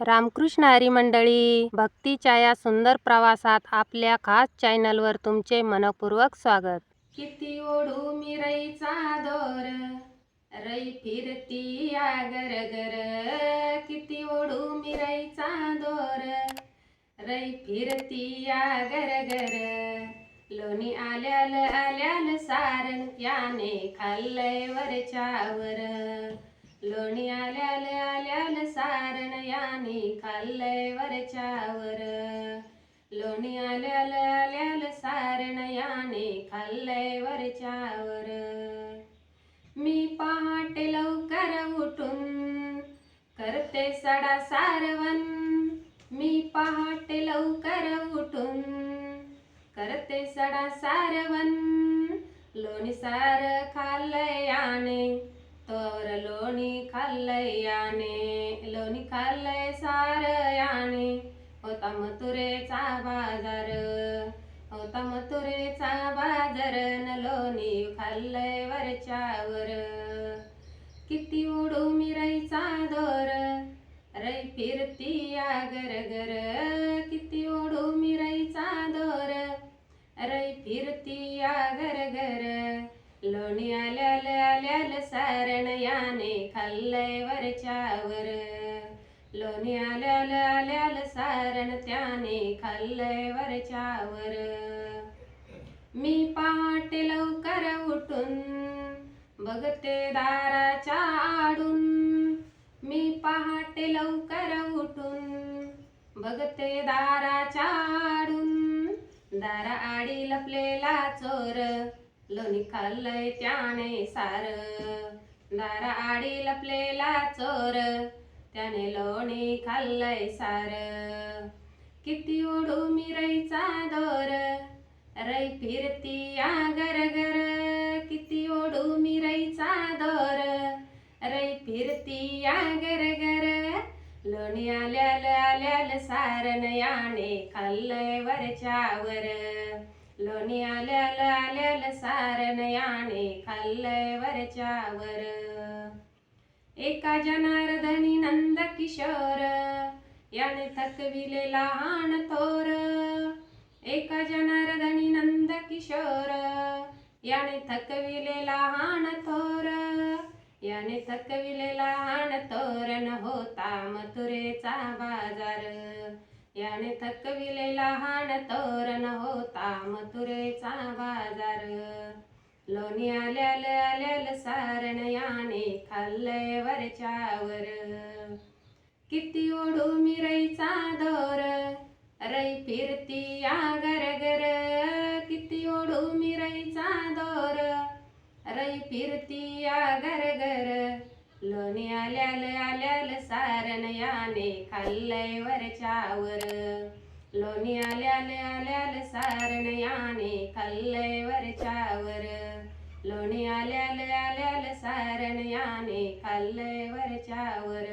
रामकृष्ण हरी मंडळी भक्तीच्या या सुंदर प्रवासात आपल्या खास चॅनलवर तुमचे मनपूर्वक स्वागत. किती ओढू मी रईचा दोर रई फिरती या गर. गर किती ओढू मी रईचा दोर रई फिरती या गर. गर लोणी आल्याल आल्याल सारण याने खाल्लंय वरच्यावर. लोणी आल्या लोणी आल्याल आल्याल सारण याने खाल्लंय वरच्यावर. मी पहाटे लवकर उठून करते सडा सारवण. मी पहाटे लवकर उठून करते सडा सारवण. लोणी सार खाल्लंय याने तोवर लोणी खाल्लंय याने. लोणी खाल्लंय सार होता मथुरेचा बाजार. होता मथुरेचा बाजार न लोणी खाल्लंय वरच्यावर. किती उडू मी रईचा दोर रई फिरती या गर गर किती ओढू मी रईचा दोर रई फिरती या गर गर लोणी आल्याल आल्याल सारण याने खाल्लंय वरच्यावर. लोणी आल्याल आल्याल सारण त्याने खाल्लंय वरच्यावर. मी पहाटे लवकर उठून बघते दाराच्या आडून. मी पहाटे लवकर उठून बघते दाराच्या आडून. दारा आडी लपलेला चोर लोणी खाल्लंय त्याने सार. दारा आडी लपलेला चोर त्याने लोणी खाल्लंय सार. किती ओढू मी रईचा दोर. रई फिरती या गर गर किती ओढू मी रईचा दोर. रई फिरती या गर गर लोणी आल्याल आल्याल सारण याने खाल्लंय वरच्यावर. लोणी आल्याल आल्याल सारण याने खाल्लंय वरच्यावर. एका जनार्दनी नंद किशोर याने थकविले लहान थोर. एका जनार्दनी नंद किशोर याने थकविले लहान थोर. याने थकविले लहान तोरण होता मथुरेचा बाजार. याने थकविले लहान तोरण होता मथुरेचा बाजार. लोणी आल्याल आल्याल सारण याने खाल्लंय वरच्यावर किती ओढू मी रईचा दोर रई फिरती या गर गर किती ओढू मी रईचा दोर रई फिरती या गर घर लोणी आल्याल आल्याल सारण याने खाल्लंय वरच्यावर लोणी आल्याल आल्याल सारण याने खाल्लंय वरच्यावर लोणी आल्याल आल्याल सारण याने खाल्लंय वरच्यावर.